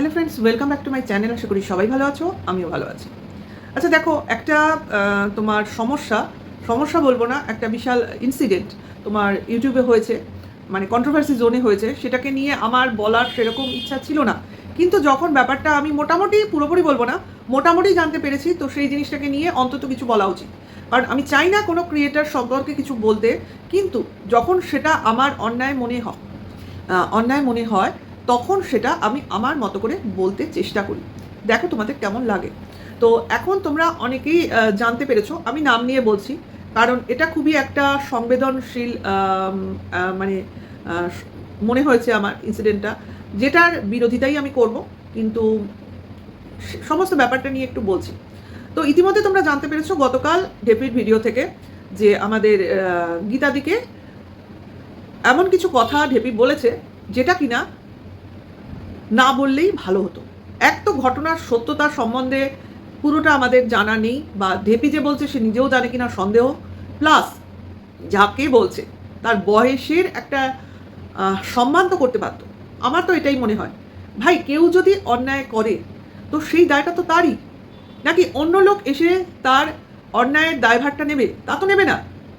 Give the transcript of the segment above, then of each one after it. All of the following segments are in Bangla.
Hello friends welcome back to my channel আশা করি সবাই ভালো আছো, আমিও ভালো আছি। আচ্ছা দেখো, একটা তোমার সমস্যা সমস্যা বলব না, একটা বিশাল ইনসিডেন্ট তোমার ইউটিউবে হয়েছে মানে কন্ট্রোভার্সি জোনে হয়েছে, সেটাকে নিয়ে আমার বলার সেরকম ইচ্ছা ছিল না। কিন্তু যখন ব্যাপারটা আমি মোটামুটি, পুরোপুরি বলব না, মোটামুটি জানতে পেরেছি, তো সেই জিনিসটাকে নিয়ে অন্তত কিছু বলা উচিত। কারণ আমি চাই না কোনো ক্রিয়েটার সম্পর্কে কিছু বলতে, কিন্তু যখন সেটা আমার অন্যায় মনে হয় অন্যায় মনে হয় তখন সেটা আমি আমার মতো করে বলতে চেষ্টা করি। দেখো তোমাদের কেমন লাগে। তো এখন তোমরা অনেকেই জানতে পেরেছ, আমি নাম নিয়ে বলছি। কারণ এটা খুবই একটা সংবেদনশীল মানে মনে হয়েছে আমার ইনসিডেন্টটা যেটার বিরোধিতাই আমি করব, কিন্তু সমস্ত ব্যাপারটা নিয়ে একটু বলছি। তো ইতিমধ্যে তোমরা জানতে পেরেছ গতকাল ডেপির ভিডিও থেকে যে আমাদের গীতাদিকে এমন কিছু কথা ঢেপি বলেছে, যেটা কিনা না বললেই ভালো হতো। এক তো ঘটনার সত্যতা সম্বন্ধে পুরোটা আমাদের জানা নেই বা ঢেপি যে বলছে সে নিজেও জানে কিনা সন্দেহ। প্লাস যাকে বলছে, তার বয়সের একটা সম্মান তো করতে পারতো। আমার তো এটাই মনে হয়। ভাই, কেউ যদি অন্যায় করে, তো সেই দায়টা তো তারই। নাকি অন্য লোক এসে তার অন্যায়ের দায়ভারটা নেবে? তা তো নেবে না।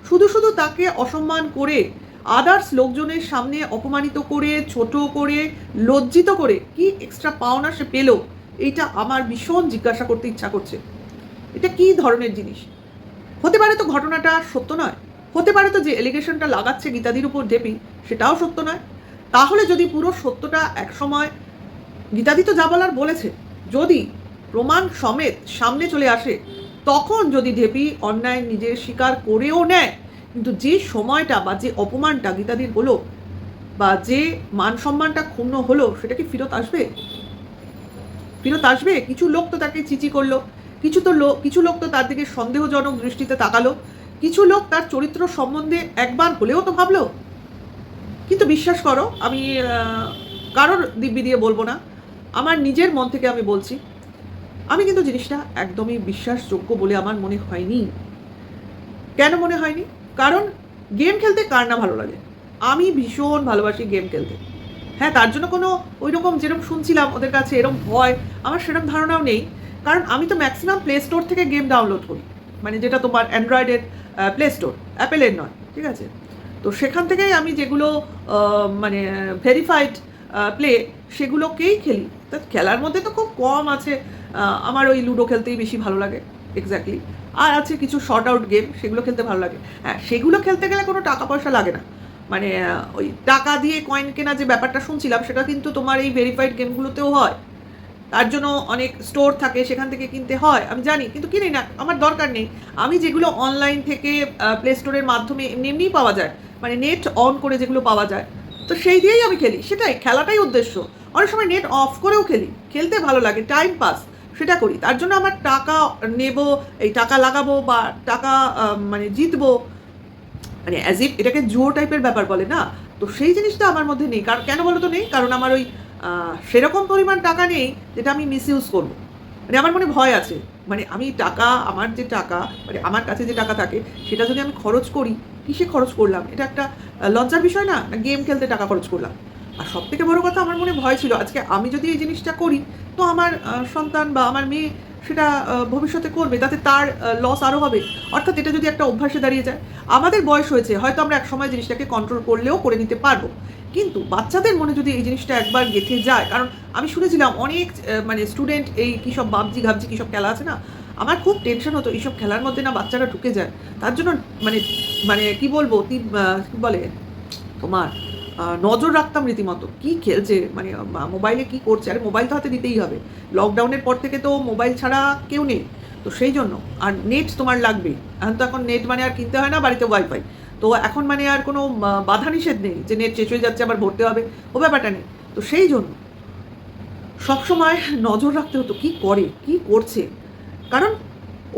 শুধু শুধু তাকে অসম্মান করে আদার্স লোকজনের সামনে অপমানিত করে, ছোট করে, লজ্জিত করে কি এক্সট্রা পাওনা সে পেল? এইটা আমার ভীষণ জিজ্ঞাসা করতে ইচ্ছা করছে। এটা কি ধরনের জিনিস? হতে পারে তো ঘটনাটা সত্য নয়। হতে পারে তো যে এলিগেশনটা লাগাচ্ছে গীতাদির উপর ডেপি সেটাও সত্য নয়। তাহলে যদি পুরো সত্যটা একসময় গীতাদি তো যা বলার বলেছে, যদি প্রমাণ সমেত সামনে চলে আসে, তখন যদি ঢেপি অন্যায় নিজের স্বীকার করেও নেয় কিন্তু যে সময়টা বা যে অপমানটা গীতাদির হলো বা যে মান সম্মানটা ক্ষুণ্ণ হলো, সেটা কি ফেরত আসবে? ফেরত আসবে? কিছু লোক তো তাকে চিচি করল। কিছু তো লোক কিছু লোক তো তার দিকে সন্দেহজনক দৃষ্টিতে তাকালো। কিছু লোক তার চরিত্র সম্বন্ধে একবার হলেও তো ভাবলো। কিন্তু বিশ্বাস করো, আমি কারোর দিব্যি দিয়ে বলব না। আমার নিজের মন থেকে আমি বলছি। আমি কিন্তু জিনিসটা একদমই বিশ্বাসযোগ্য বলে আমার মনে হয়নি। কেন মনে হয়নি? কারণ গেম খেলতে কার না ভালো লাগে? আমি ভীষণ ভালোবাসি গেম খেলতে। হ্যাঁ তার জন্য কোনো ওই রকম যেরকম শুনছিলাম ওদের কাছে এরকম ভয়, আমার সেরকম ধারণাও নেই। কারণ আমি তো ম্যাক্সিমাম প্লে স্টোর থেকে গেম ডাউনলোড করি। মানে যেটা তোমার অ্যান্ড্রয়েডের প্লে স্টোর অ্যাপেলের নয়, ঠিক আছে? তো সেখান থেকেই আমি যেগুলো মানে ভেরিফাইড প্লে সেগুলোকেই খেলি। তা খেলার মধ্যে তো খুব কম আছে। আমার ওই লুডো খেলতেই বেশি ভালো লাগে। এক্স্যাক্টলি আর আছে কিছু শর্ট আউট গেম সেগুলো খেলতে ভালো লাগে। হ্যাঁ সেগুলো খেলতে গেলে কোনো টাকা পয়সা লাগে না। মানে ওই টাকা দিয়ে কয়েন কেনা যে ব্যাপারটা শুনছিলাম, সেটা কিন্তু তোমার এই ভেরিফাইড গেমগুলোতেও হয়। তার জন্য অনেক স্টোর থাকে, সেখান থেকে কিনতে হয়, আমি জানি, কিন্তু কিনি না, আমার দরকার নেই। আমি যেগুলো অনলাইন থেকে প্লে স্টোরের মাধ্যমে এমনি এমনিই পাওয়া যায়। মানে নেট অন করে যেগুলো পাওয়া যায়। তো সেই দিয়েই আমি খেলি। সেটাই, খেলাটাই উদ্দেশ্য। অনেক সময় নেট অফ করেও খেলি। খেলতে ভালো লাগে টাইম পাস সেটা করি। তার জন্য আমার টাকা নেব, এই টাকা লাগাবো বা টাকা মানে জিতবো মানে অ্যাজ ইফ এটাকে জুয়ো টাইপের ব্যাপার বলে না। তো সেই জিনিসটা আমার মধ্যে নেই। কারণ কেন বলো তো নেই? কারণ আমার ওই সেরকম পরিমাণ টাকা নেই যেটা আমি মিস ইউজ করব। মানে আমার মনে ভয় আছে। মানে আমি টাকা, আমার যে টাকা মানে আমার কাছে যে টাকা থাকে, সেটা যদি আমি খরচ করি, কিসে খরচ করলাম? এটা একটা লজ্জার বিষয় না? গেম খেলতে টাকা খরচ করলাম। আর সব থেকে বড় কথা আমার মনে ভয় ছিল, আজকে আমি যদি এই জিনিসটা করি, তো আমার সন্তান বা আমার মেয়ে সেটা ভবিষ্যতে করবে, তাতে তার লস আরও হবে। অর্থাৎ এটা যদি একটা অভ্যাসে দাঁড়িয়ে যায়। আমাদের বয়স হয়েছে, হয়তো আমরা একসময় জিনিসটাকে কন্ট্রোল করলেও করে নিতে পারব। কিন্তু বাচ্চাদের মনে যদি এই জিনিসটা একবার গেঁথে যায়, কারণ আমি শুনেছিলাম অনেক মানে স্টুডেন্ট এই কী সব বাবজি, ঘাবজি, কী সব খেলা আছে না? আমার খুব টেনশন হতো, এইসব খেলার মধ্যে না বাচ্চারা ঢুকে যায়। তার জন্য মানে মানে কি বলব কি বলে, তোমার নজর রাখতাম রীতিমতো। কি খেলছে? মানে মোবাইলে কি করছে? আরে মোবাইল তো হাতে দিতেই হবে। লকডাউনের পর থেকে তো মোবাইল ছাড়া কেউ নেই। তো সেই জন্য, আর নেট তোমার লাগবে এখন তো এখন নেট মানে আর কিনতে হয় না, বাড়িতে ওয়াইফাই তো এখন মানে আর কোনো বাধা নিষেধ নেই যে নেট শেষ হয়ে যাচ্ছে, আবার ভরতে হবে। ও ব্যাপারটা নেই। তো সেই জন্য সবসময় নজর রাখতে হতো, কি করে? কি করছে? কারণ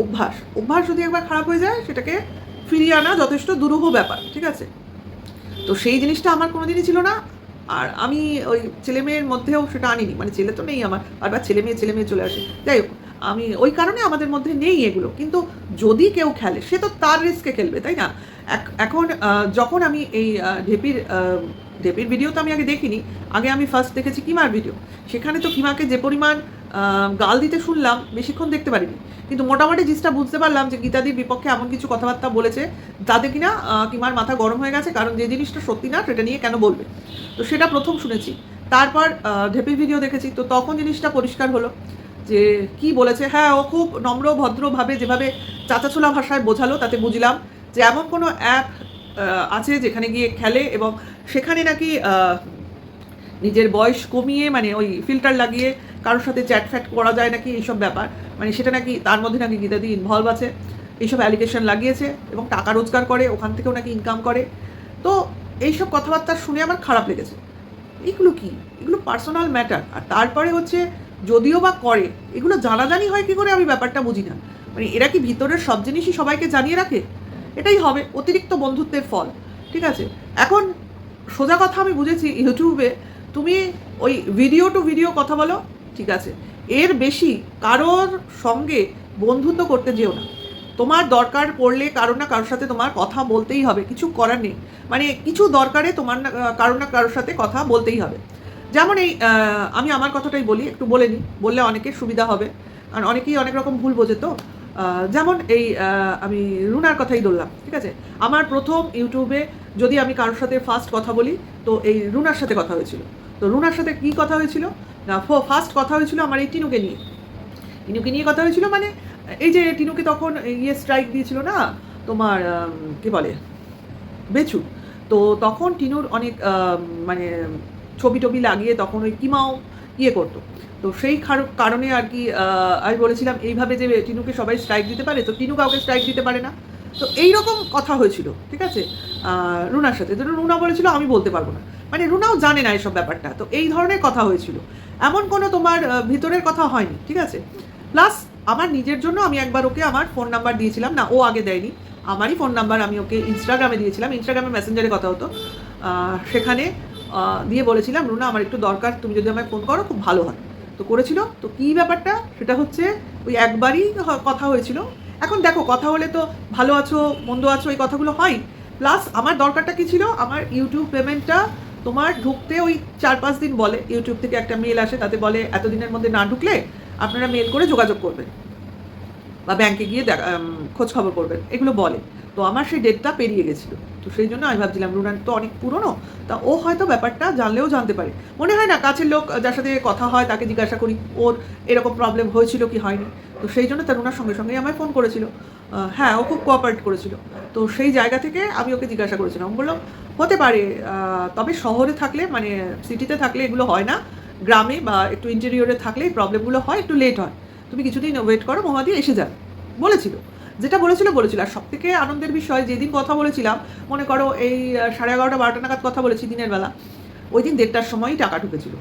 অভ্যাস। অভ্যাস যদি একবার খারাপ হয়ে যায়, সেটাকে ফিরিয়ে আনা যথেষ্ট দুরূহ ব্যাপার, ঠিক আছে? তো সেই জিনিসটা আমার কোনোদিনই ছিল না। আর আমি ওই ছেলে মেয়ের মধ্যেও সেটা আনিনি। মানে ছেলে তো নেই আমার। বারবার ছেলে মেয়ে ছেলে মেয়ে চলে আসে। যাই হোক, আমি ওই কারণে আমাদের মধ্যে নেই এগুলো। কিন্তু যদি কেউ খেলে, সে তো তার রিস্কে খেলবে, তাই না? এখন যখন আমি এই ঢেপির ঢেপির ভিডিও তো আমি আগে দেখিনি। আগে আমি ফার্স্ট দেখেছি কিমার ভিডিও সেখানে তো কিমাকে যে পরিমাণ গাল দিতে শুনলাম, বেশিক্ষণ দেখতে পারিনি। কিন্তু মোটামুটি জিনিসটা বুঝতে পারলাম যে গীতাদির বিপক্ষে এমন কিছু কথাবার্তা বলেছে, যাতে কিনা কিমার মাথা গরম হয়ে গেছে, কারণ যে জিনিসটা সত্যি না, সেটা নিয়ে কেন বলবে? তো সেটা প্রথম শুনেছি। তারপর ঢেপির ভিডিও দেখেছি। তো তখন জিনিসটা পরিষ্কার হলো যে কি বলেছে? হ্যাঁ ও খুব নম্র, ভদ্রভাবে যেভাবে চাচাছোলা ভাষায় বোঝালো, তাতে বুঝলাম যে এমন কোনো অ্যাপ আছে যেখানে গিয়ে খেলে এবং সেখানে নাকি নিজের বয়স কমিয়ে মানে ওই ফিল্টার লাগিয়ে কারোর সাথে চ্যাট ফ্যাট করা যায় নাকি এইসব ব্যাপার? মানে সেটা নাকি, তার মধ্যে নাকি গীতাদি ইনভলভ আছে। এইসব অ্যালিগেশন লাগিয়েছে এবং টাকা রোজগার করে, ওখান থেকেও নাকি ইনকাম করে। তো এইসব কথাবার্তা শুনে আমার খারাপ লেগেছে। এগুলো কি? এগুলো পার্সোনাল ম্যাটার আর তারপরে হচ্ছে, যদিও বা করে, এগুলো জানাজানি হয় কি করে আমি ব্যাপারটা বুঝি না। মানে এরা কি ভিতরের সব জিনিসই সবাইকে জানিয়ে রাখে? এটাই হবে অতিরিক্ত বন্ধুত্বের ফল, ঠিক আছে? এখন সোজা কথা আমি বুঝেছি ইউটিউবে, তুমি ওই ভিডিও টু ভিডিও কথা বলো ঠিক আছে। এর বেশি কারোর সঙ্গে বন্ধুত্ব করতে যেও না। তোমার দরকার পড়লে কারও না কারোর সাথে তোমার কথা বলতেই হবে, কিছু করার নেই। মানে কিছু দরকারে তোমার না কারও না কারোর সাথে কথা বলতেই হবে। যেমন এই আমি আমার কথাটাই বলি, একটু বলে নিই, বললে অনেকের সুবিধা হবে, কারণ অনেকেই অনেক রকম ভুল বোঝে তো। যেমন এই আমি রুনার কথাই ধরলাম, ঠিক আছে? আমার প্রথম ইউটিউবে যদি আমি কারোর সাথে ফার্স্ট কথা বলি, তো এই রুনার সাথে কথা হয়েছিল। তো রুনার সাথে কি কথা হয়েছিল? ফার্স্ট কথা হয়েছিল আমার এই টিনুকে নিয়ে। টিনুকে নিয়ে কথা হয়েছিল মানে এই যে টিনুকে তখন ইয়ে স্ট্রাইক দিয়েছিল না, তোমার কি বলে, বেচু। তো তখন টিনুর অনেক মানে ছবি টবি লাগিয়ে তখন ওই কিমাও ইয়ে করতো। তো সেই কারণে আর কি আমি বলেছিলাম, এইভাবে যে টিনুকে সবাই স্ট্রাইক দিতে পারে, তো টিনু কাউকে স্ট্রাইক দিতে পারে না। তো এই রকম কথা হয়েছিল, ঠিক আছে? রুনার সাথে। তো রুনা বলেছিল, আমি বলতে পারব না। মানে রুনাও জানে না এসব ব্যাপারটা। তো এই ধরনের কথা হয়েছিল। এমন কোনো তোমার ভিতরের কথা হয়নি, ঠিক আছে? প্লাস আমার নিজের জন্য আমি একবার ওকে আমার ফোন নাম্বার দিয়েছিলাম। না, ও আগে দেয়নি। আমারই ফোন নাম্বার আমি ওকে ইনস্টাগ্রামে দিয়েছিলাম। ইনস্টাগ্রামে মেসেঞ্জারে কথা হতো। সেখানে দিয়ে বলেছিলাম, রুনা, আমার একটু দরকার। তুমি যদি আমায় ফোন করো, খুব ভালো হয়। তো করেছিল। তো কী ব্যাপারটা? সেটা হচ্ছে, ওই একবারই কথা হয়েছিল। এখন দেখো, কথা হলে তো ভালো আছো, মন্দ আছো, এই কথাগুলো হয়। প্লাস আমার দরকারটা কি ছিল? আমার ইউটিউব পেমেন্টটা তোমার ঢুকতে ওই চার পাঁচ দিন বলে, ইউটিউব থেকে একটা মেল আসে, তাতে বলে এতদিনের মধ্যে না ঢুকলে আপনারা মেল করে যোগাযোগ করবেন বা ব্যাংকে গিয়ে খোঁজ খবর করবেন, এগুলো বলে। তো আমার সেই ডেটটা পেরিয়ে গেছিল। তো সেই জন্য আমি ভাবছিলাম রুনান তো অনেক পুরনো, তা ও হয়তো ব্যাপারটা জানলেও জানতে পারে। মনে হয় না, কাছের লোক যার সাথে কথা হয়, তাকে জিজ্ঞাসা করি, ওর এরকম প্রবলেম হয়েছিল কি হয়নি? তো সেই জন্য তার রুনার সঙ্গে সঙ্গেই আমায় ফোন করেছিল। হ্যাঁ ও খুব কোঅপারেট করেছিল। তো সেই জায়গা থেকে আমি ওকে জিজ্ঞাসা করেছিলাম। বললাম, হতে পারে তবে শহরে থাকলে মানে সিটিতে থাকলে এগুলো হয় না। গ্রামে বা একটু ইন্টেরিয়রে থাকলে প্রবলেমগুলো হয়, একটু লেট হয়। তুমি কিছুদিন ওয়েট করো, মহাদি এসে যাবে বলেছিল। যেটা বলেছিল বলেছিল। আর সব থেকে আনন্দের বিষয়, যেদিন কথা বলেছিলাম, মনে করো এই সাড়ে এগারোটা, বারোটা নাগাদ কথা বলেছি দিনের বেলা, ওই দিন দেড়টার সময়ই টাকা ঢুকেছিল।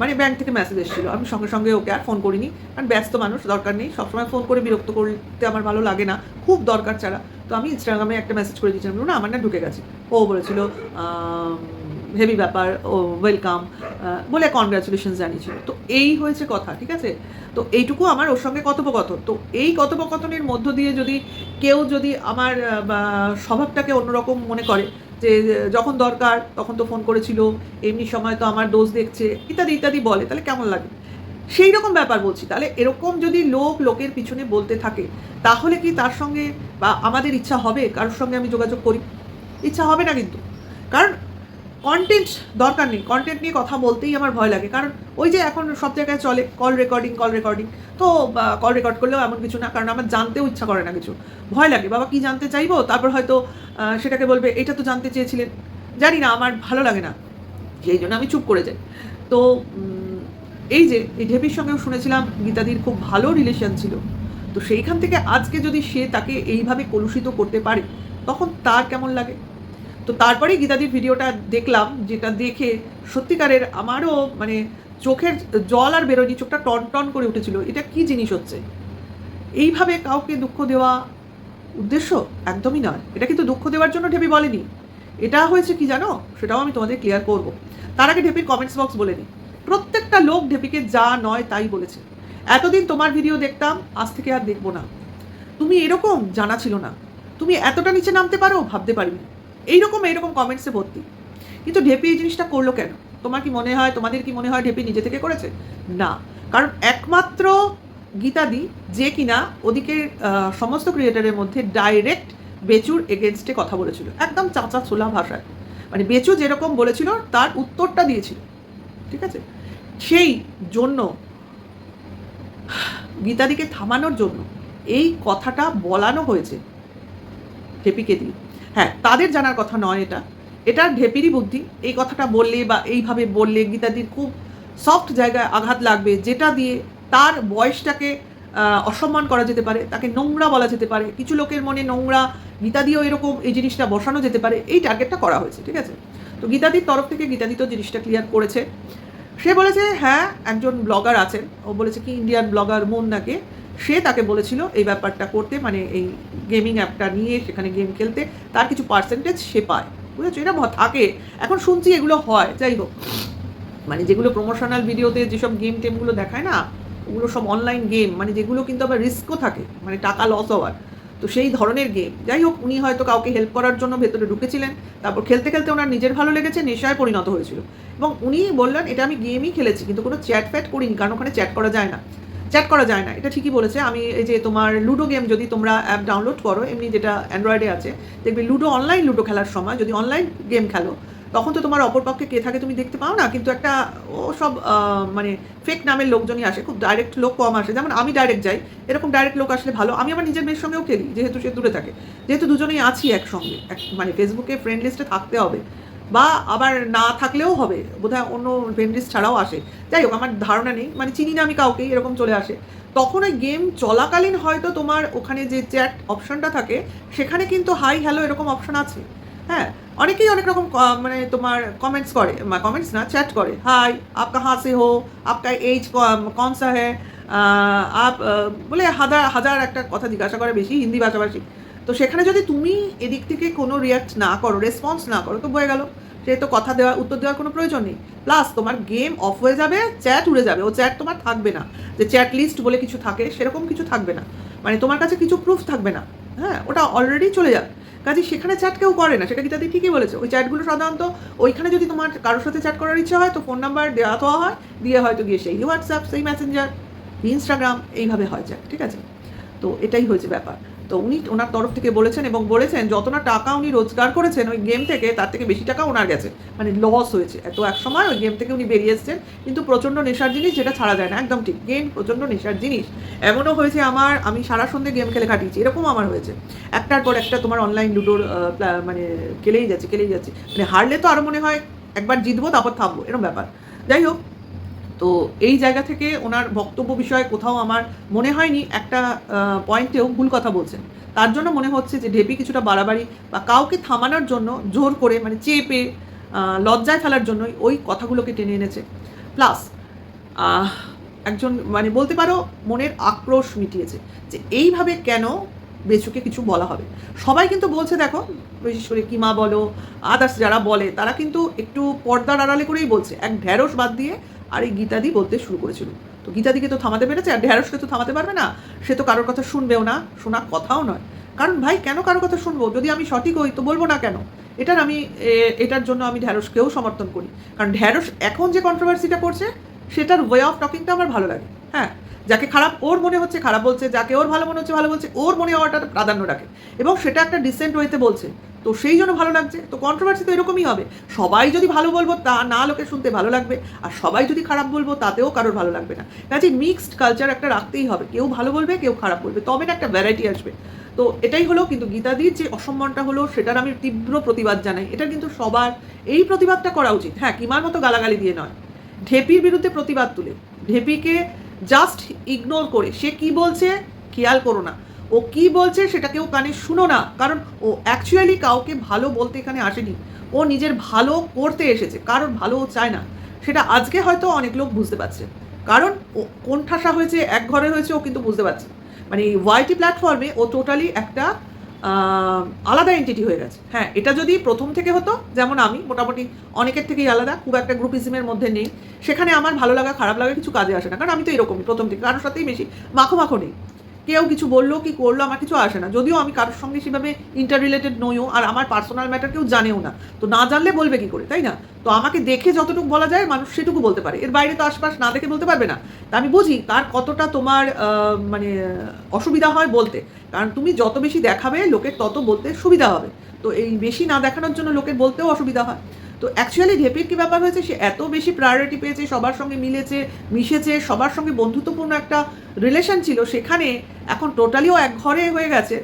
মানে ব্যাংক থেকে মেসেজ এসেছিল। আমি সঙ্গে সঙ্গে ওকে আর ফোন করিনি। কারণ ব্যস্ত মানুষ, দরকার নেই। সবসময় ফোন করে বিরক্ত করতে আমার ভালো লাগে না। খুব দরকার ছাড়া। তো আমি ইনস্টাগ্রামে একটা মেসেজ করে দিয়েছিলাম। না, আমার না ঢুকে গেছে। ও বলেছিল হেভি ব্যাপার, ও ওয়েলকাম বলে কনগ্রাচুলেশন জানিয়েছিল। তো এই হয়েছে কথা, ঠিক আছে? তো এইটুকু আমার ওর সঙ্গে কথোপকথন। তো এই কথোপকথনের মধ্য দিয়ে যদি কেউ যদি আমার স্বভাবটাকে অন্যরকম মনে করে যে যখন দরকার তখন তো ফোন করেছিল, এমনি সময় তো আমার দোষ দেখছে, ইত্যাদি ইত্যাদি বলে, তাহলে কেমন লাগে? সেই রকম ব্যাপার বলছি, তাহলে এরকম যদি লোক লোকের পিছনে বলতে থাকে, তাহলে কি তার সঙ্গে বা আমাদের ইচ্ছা হবে? কারোর সঙ্গে আমি যোগাযোগ করি? ইচ্ছা হবে না কিন্তু। কারণ কন্টেন্ট দরকার নেই কন্টেন্ট নিয়ে কথা বলতেই আমার ভয় লাগে। কারণ ওই যে এখন সব জায়গায় চলে কল রেকর্ডিং কল রেকর্ডিং তো কল রেকর্ড করলেও এমন কিছু না, কারণ আমার জানতেও ইচ্ছা করে না কিছু। ভয় লাগে, বাবা কি জানতে চাইব? তারপর হয়তো সেটাকে বলবে, এটা তো জানতে চেয়েছিলেন। জানি না, আমার ভালো লাগে না। সেই জন্য আমি চুপ করে যাই। তো এই যে, এই ঢেপির সঙ্গেও শুনেছিলাম, গীতাদির খুব ভালো রিলেশন ছিল। তো সেইখান থেকে আজকে যদি সে তাকে এইভাবে কলুষিত করতে পারে, তখন তার কেমন লাগে? তো তারপরে গীতাদির ভিডিওটা দেখলাম, যেটা দেখে সত্যিকারের আমারও মানে চোখের জল আর বেরোয়নি, চোখটা টন টন করে উঠেছিল। এটা কি জিনিস হচ্ছে? এইভাবে কাউকে দুঃখ দেওয়া উদ্দেশ্য? একদমই নয়। এটা কিন্তু দুঃখ দেওয়ার জন্য ঢেপি বলেনি। এটা হয়েছে কি জানো? সেটাও আমি তোমাদের ক্লিয়ার করব। তার আগে ঢেপির কমেন্টস বক্স বলে নিই প্রত্যেকটা লোক ঢেপিকে যা নয় তাই বলেছে। এতদিন তোমার ভিডিও দেখতাম, আজ থেকে আর দেখব না। তুমি এরকম জানা ছিল না। তুমি এতটা নিচে নামতে পারো, ভাবতে পারিনি। এইরকম এইরকম কমেন্টসে ভর্তি। কিন্তু ঢেপি এই জিনিসটা করল কেন? তোমার কি মনে হয়, তোমাদের কি মনে হয় ঢেপি নিজে থেকে করেছে? না। কারণ একমাত্র গীতাদি যে কিনা ওদিকে সমস্ত ক্রিয়েটারের মধ্যে ডাইরেক্ট বেচুর এগেনস্টে কথা বলেছিল। একদম চাচা ছোলা ভাষায়। মানে বেচু যেরকম বলেছিল, তার উত্তরটা দিয়েছিল। ঠিক আছে? সেই জন্য, গীতাদিকে থামানোর জন্য এই কথাটা বলানো হয়েছে ঢেপিকে দিয়ে। হ্যাঁ তাদের জানার কথা নয় এটা। এটা ঢেপিরই বুদ্ধি। এই কথাটা বললে বা এইভাবে বললে গীতাদির খুব সফট জায়গায় আঘাত লাগবে, যেটা দিয়ে তার বয়সটাকে অসম্মান করা যেতে পারে, তাকে নোংরা বলা যেতে পারে। কিছু লোকের মনে নোংরা, গীতাদিও এরকম এই জিনিসটা বসানো যেতে পারে। এই টার্গেটটা করা হয়েছে, ঠিক আছে? তো গীতাদির তরফ থেকে গীতাদি তো জিনিসটা ক্লিয়ার করেছে। সে বলেছে হ্যাঁ একজন ব্লগার আছেন। ও বলেছে কি ইন্ডিয়ান ব্লগার মন নাকে সে তাকে বলেছিল এই ব্যাপারটা করতে মানে এই গেমিং অ্যাপটা নিয়ে, সেখানে গেম খেলতে, তার কিছু পার্সেন্টেজ সে পায়। বুঝেছ? এটা থাকে। এখন শুনছি এগুলো হয়, যাই হোক। মানে যেগুলো প্রমোশনাল ভিডিওতে যেসব গেম টেমগুলো দেখায় না, ওগুলো সব অনলাইন গেম মানে যেগুলো কিন্তু আবার রিস্কও থাকে মানে টাকা লস হওয়ার। তো সেই ধরনের গেম যাই হোক, উনি হয়তো কাউকে হেল্প করার জন্য ভেতরে ঢুকেছিলেন। তারপর খেলতে খেলতে ওনার নিজের ভালো লেগেছে, নেশায় পরিণত হয়েছিল। এবং উনি বললেন, এটা আমি গেমই খেলেছি, কিন্তু কোনো চ্যাট ফ্যাট করিনি, কারণ ওখানে চ্যাট করা যায় না। চ্যাট করা যায় না। এটা ঠিকই বলেছে। আমি এই যে তোমার লুডো গেম যদি তোমরা অ্যাপ ডাউনলোড করো, এমনি যেটা অ্যান্ড্রয়েডে আছে, দেখবে লুডো অনলাইন লুডো খেলার সময় যদি অনলাইন গেম খেলো, তখন তো তোমার অপরপক্ষে কে থাকে তুমি দেখতে পাও না। কিন্তু একটা ও সব মানে ফেক নামের লোকজনই আসে, খুব ডাইরেক্ট লোক কম আসে। যেমন আমি ডাইরেক্ট যাই, এরকম ডাইরেক্ট লোক আসলে ভালো। আমি আমার নিজের মেয়ের সঙ্গেও খেলি, যেহেতু সে দূরে থাকে। যেহেতু দুজনেই আছি একসঙ্গে, এক মানে ফেসবুকে ফ্রেন্ড লিস্টে থাকতে হবে। বা আবার না থাকলেও হবে, বোধহয় অন্য ভেন্ডিস ছাড়াও আসে। যাই হোক, আমার ধারণা নেই মানে চিনি না আমি কাউকে এরকম চলে আসে। তখন ওই গেম চলাকালীন হয়তো তোমার ওখানে যে চ্যাট অপশনটা থাকে, সেখানে কিন্তু হাই হ্যালো এরকম অপশন আছে। হ্যাঁ অনেকেই অনেক রকম মানে তোমার কমেন্টস করে কমেন্টস না চ্যাট করে। হাই, আপ কাহা হো? আপকা এইজ কনসা হ্যাঁ আপ বলে হাজার হাজার একটা কথা জিজ্ঞাসা করে বেশি হিন্দি ভাষাভাষী। তো সেখানে যদি তুমি এদিক থেকে কোনো রিয়াক্ট না করো রেসপন্স না করো, তো হয়ে গেল। সে তো কথা দেওয়া উত্তর দেওয়ার কোনো প্রয়োজন নেই। প্লাস তোমার গেম অফ হয়ে যাবে চ্যাট উড়ে যাবে। ও চ্যাট তোমার থাকবে না। যে চ্যাট লিস্ট বলে কিছু থাকে, সেরকম কিছু থাকবে না। মানে তোমার কাছে কিছু প্রুফ থাকবে না। হ্যাঁ ওটা অলরেডি চলে যাবে। কাজে সেখানে চ্যাট কেউ করে না। সেটা গীতাদি ঠিকই বলেছে? ওই চ্যাটগুলো সাধারণত ওইখানে যদি তোমার কারোর সাথে চ্যাট করার ইচ্ছা হয়, তো ফোন নাম্বার দেওয়া দেওয়া হয়। দিয়ে হয়তো গিয়ে সেই হোয়াটসঅ্যাপ সেই মেসেঞ্জার ইনস্টাগ্রাম এইভাবে হয় চ্যাট ঠিক আছে? তো এটাই হয়েছে ব্যাপার। তো উনি ওনার তরফ থেকে বলেছেন এবং বলেছেন যতটা টাকা উনি রোজগার করেছেন ওই গেম থেকে, তার থেকে বেশি টাকা ওনার গেছে। মানে লস হয়েছে। এত এক সময় ওই গেম থেকে উনি বেরিয়ে এসেছেন। কিন্তু প্রচণ্ড নেশার জিনিস যেটা ছাড়া যায় না। একদম ঠিক। গেম প্রচণ্ড নেশার জিনিস। এমনও হয়েছে আমার, আমি সারা সন্ধ্যে গেম খেলে কাটিয়েছি। এরকম আমার হয়েছে। একটার পর একটা তোমার অনলাইন লুডোর মানে খেলেই যাচ্ছে খেলেই যাচ্ছে। মানে হারলে তো আরও মনে হয় একবার জিতবো, তারপর থামবো। এরকম ব্যাপার। যাই হোক তো এই জায়গা থেকে ওনার বক্তব্য বিষয়ে কোথাও আমার মনে হয়নি, একটা পয়েন্টেও ভুল কথা বলছেন। তার জন্য মনে হচ্ছে যে ঢেপি কিছুটা বাড়াবাড়ি বা কাউকে থামানোর জন্য, জোর করে মানে চেপে লজ্জায় ফেলার জন্যই ওই কথাগুলোকে টেনে এনেছে। প্লাস একজন মানে বলতে পারো মনের আক্রোশ মিটিয়েছে যে এইভাবে কেন বেচুকে কিছু বলা হবে? সবাই কিন্তু বলছে, দেখো বিশেষ করে কিমা বলো আদার্স যারা বলে, তারা কিন্তু একটু পর্দার আড়ালে করেই বলছে। এক ঢ্যাঁড়স বাদ দিয়ে আর এই গীতাদি বলতে শুরু করেছিল। তো গীতাদিকে তো থামাতে পেরেছে আর ঢেঁড়সকে তো থামাতে পারবে না। সে তো কারোর কথা শুনবেও না, শোনা কথাও নয়। কারণ ভাই, কেন কারোর কথা শুনব? যদি আমি সঠিক হই তো বলব না কেন? এটার আমি এটার জন্য আমি ঢ্যাঁড়সকেও সমর্থন করি। কারণ ঢ্যাঁড়স এখন যে কন্ট্রোভার্সিটা করছে, সেটার ওয়ে অফ টকিংটা আমার ভালো লাগে। হ্যাঁ যাকে খারাপ ওর মনে হচ্ছে, খারাপ বলছে, যাকে ওর ভালো মনে হচ্ছে, ভালো বলছে, ওর মনে হওয়াটা প্রাধান্য রাখে। এবং সেটা একটা ডিসেন্ট ওয়েতে বলছে। তো সেই জন্য ভালো লাগছে। তো কন্ট্রোভার্সি তো এরকমই হবে। সবাই যদি ভালো বলব, তা না লোকে শুনতে ভালো লাগবে। আর সবাই যদি খারাপ বলব, তাতেও কারোর ভালো লাগবে না। কাজে মিক্সড কালচার একটা রাখতেই হবে। কেউ ভালো বলবে, কেউ খারাপ বলবে। তবে না একটা ভ্যারাইটি আসবে। তো এটাই হলো কিন্তু গীতাদির যে অসম্মানটা হলো, সেটার আমি তীব্র প্রতিবাদ জানাই। এটা কিন্তু সবার এই প্রতিবাদটা করা উচিত। হ্যাঁ কিমার মতো গালাগালি দিয়ে নয়। ঢেপির বিরুদ্ধে প্রতিবাদ তুলে। ঢেপিকে জাস্ট ইগনোর করে। সে কি বলছে? খেয়াল করো না। ও কি বলছে সেটা কেউ কানে শুনো না। কারণ ও অ্যাকচুয়ালি কাউকে ভালো বলতে এখানে আসেনি। ও নিজের ভালো করতে এসেছে। কারণ ভালো ও চায় না। সেটা আজকে হয়তো অনেক লোক বুঝতে পারছে। কারণ ও কোন ঠাসা হয়েছে, এক ঘরে হয়েছে, ও কিন্তু বুঝতে পারছে। মানে ওয়াইটি প্ল্যাটফর্মে ও টোটালি একটা আলাদা এন্টিটি হয়ে গেছে। হ্যাঁ এটা যদি প্রথম থেকে হতো, যেমন আমি, মোটামুটি অনেকের থেকেই আলাদা, খুব একটা গ্রুপিজমের মধ্যে নেই। সেখানে আমার ভালো লাগা, খারাপ লাগা কিছু কাজে আসে না, কারণ আমি তো এরকমই প্রথম থেকে, কারোর সাথেই বেশি মাখো মাখো নেই। কেউ কিছু বলল কি করল, আমার কিছু আসে না। যদিও আমি কারোর সঙ্গে সেভাবে ইন্টার রিলেটেড নইও, আর আমার পার্সোনাল ম্যাটার কেউ জানেও না। তো না জানলে বলবে কি করে, তাই না? তো আমাকে দেখে যতটুকু বলা যায় মানুষ সেটুকু বলতে পারে। এর বাইরে তো আশপাশ না দেখে বলতে পারবে না। তা আমি বুঝি তার কতটা তোমার মানে অসুবিধা হয় বলতে। কারণ তুমি যত বেশি দেখাবে, লোকের তত বলতে সুবিধা হবে। তো এই বেশি না দেখানোর জন্য লোকের বলতেও অসুবিধা হয়। তো অ্যাকচুয়ালি ঢেপির কি ব্যাপার হয়েছে? সে এত বেশি প্রায়োরিটি পেয়েছে, সবার সঙ্গে মিলেছে, মিশেছে, সবার সঙ্গে বন্ধুত্বপূর্ণ একটা রিলেশন ছিল, সেখানে এখন টোটালিও এক ঘরে হয়ে গেছে।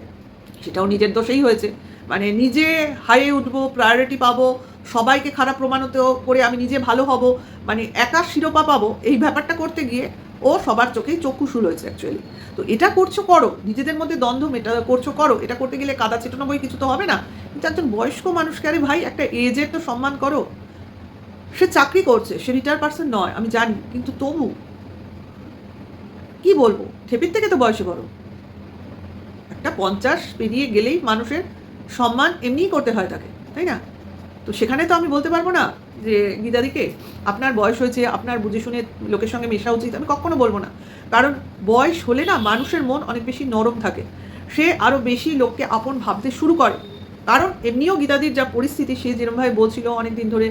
সেটাও নিজের দোষেই হয়েছে। মানে নিজে হাইয়ে উঠবো প্রায়োরিটি পাবো, সবাইকে খারাপ প্রমাণিত করে আমি নিজে ভালো হব মানে একা শিরোপা পাবো, এই ব্যাপারটা করতে গিয়ে ও সবার চোখেই চক্ষুশুল হয়েছে অ্যাকচুয়ালি তো এটা করছ করো, নিজেদের মধ্যে দ্বন্দ্ব মেটা, করছ করো, এটা করতে গেলে কাদা চেটানো বই কিছু তো হবে না। একজন বয়স্ক মানুষকে, আরে ভাই, একটা এজের তো সম্মান করো। সে চাকরি করছে, সে রিটায়ার পার্সন নয়, আমি জানি, কিন্তু তবু কি বলব? ঠেপির থেকে তো বয়সে বড়। একটা পঞ্চাশ পেরিয়ে গেলেই মানুষের সম্মান এমনিই করতে হয় তাকে, তাই না? তো সেখানে তো আমি বলতে পারব না যে গীতাদিকে আপনার বয়স হয়েছে, আপনার বুঝে শুনে লোকের সঙ্গে মেশা উচিত, আমি কখনো বলব না। কারণ বয়স হলে না মানুষের মন অনেক বেশি নরম থাকে। সে আরও বেশি লোককে আপন ভাবতে শুরু করে। কারণ এমনিও গীতাদির যা পরিস্থিতি, সে যেরকমভাবে বলছিল অনেকদিন ধরে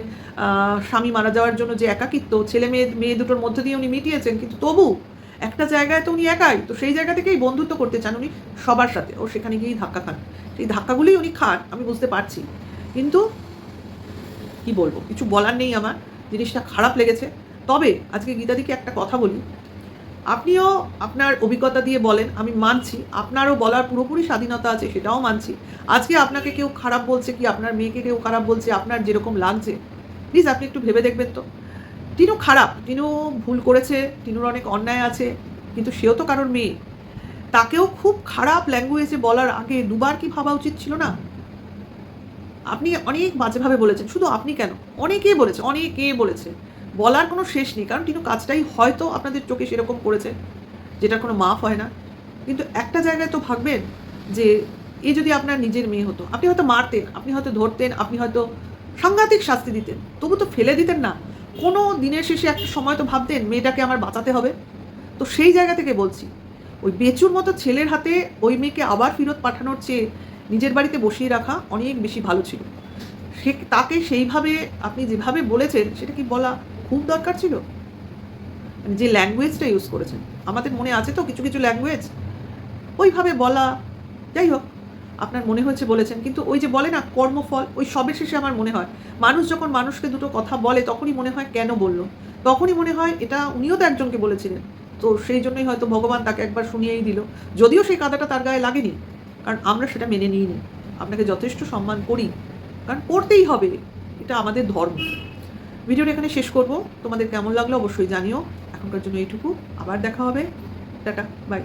স্বামী মারা যাওয়ার জন্য যে একাকিত্ব, ছেলে মেয়ে মেয়ে দুটোর মধ্যে দিয়ে উনি মিটিয়েছেন, কিন্তু তবু একটা জায়গায় তো উনি একাই, তো সেই জায়গা থেকেই বন্ধুত্ব করতে চান উনি সবার সাথে। ও সেখানে গিয়েই ধাক্কা খান। সেই ধাক্কাগুলোই উনি খান, আমি বুঝতে পারছি। কিন্তু কি বলব? কিছু বলার নেই আমার, জিনিসটা খারাপ লেগেছে। তবে আজকে গীতাদিকে একটা কথা বলি। আপনিও আপনার অভিজ্ঞতা দিয়ে বলেন, আমি মানছি। আপনারও বলার পুরোপুরি স্বাধীনতা আছে, সেটাও মানছি। আজকে আপনাকে কেউ খারাপ বলছে কি? আপনার মেয়েকে কেউ খারাপ বলছে? আপনার যেরকম লাগছে। প্লিজ, আপনি একটু ভেবে দেখবেন তো। টিনু খারাপ। টিনু ভুল করেছে, টিনুর অনেক অন্যায় আছে, কিন্তু সেও তো কারোর মেয়ে। তাকেও খুব খারাপ ল্যাঙ্গুয়েজে বলার আগে দুবার কি ভাবা উচিত ছিল না? আপনি অনেক বাজেভাবে বলেছেন। শুধু আপনি কেন? অনেকেই বলেছে অনেকে বলেছে। বলার কোনো শেষ নেই, কারণ টিনু কাজটাই হয়তো আপনাদের চোখে সেরকম করেছে যেটা কোনো মাফ হয় না। কিন্তু একটা জায়গায় তো ভাববেন যে, এ যদি আপনার নিজের মেয়ে হতো, আপনি হয়তো মারতেন, আপনি হয়তো ধরতেন, আপনি হয়তো সাংঘাতিক শাস্তি দিতেন, তবু তো ফেলে দিতেন না। কোনো দিনের শেষে একটা সময় তো ভাবতেন, মেয়েটাকে আমার বাঁচাতে হবে। তো সেই জায়গা থেকে বলছি, ওই বেচুর মতো ছেলের হাতে ওই মেয়েকে আবার ফেরত পাঠানোর চেয়ে নিজের বাড়িতে বসিয়ে রাখা অনেক বেশি ভালো ছিল। সে তাকে সেইভাবে আপনি যেভাবে বলেছেন, সেটা কি বলা খুব দরকার ছিল। মানে যে ল্যাঙ্গুয়েজটা ইউজ করেছেন। আমাদের মনে আছে তো কিছু কিছু ল্যাঙ্গুয়েজ ওইভাবে বলা, যাই হোক, আপনার মনে হয়েছে বলেছেন, কিন্তু ওই যে বলে না, কর্মফল, ওই সবের শেষে আমার মনে হয়। মানুষ যখন মানুষকে দুটো কথা বলে, তখনই মনে হয় কেন বলল? তখনই মনে হয় এটা উনিও তো একজনকে বলেছিলেন। তো সেই জন্যই হয়তো ভগবান তাকে একবার শুনিয়েই দিল। যদিও সেই কাদাটা তার গায়ে লাগেনি, কারণ আমরা সেটা মেনে নিইনি। আপনাকে যথেষ্ট সম্মান করি, কারণ করতেই হবে। এটা আমাদের ধর্ম। ভিডিওটা এখানে শেষ করব। তোমাদের কেমন লাগল অবশ্যই জানিও। এখনকার জন্য এইটুকু। আবার দেখা হবে। Tata, bye.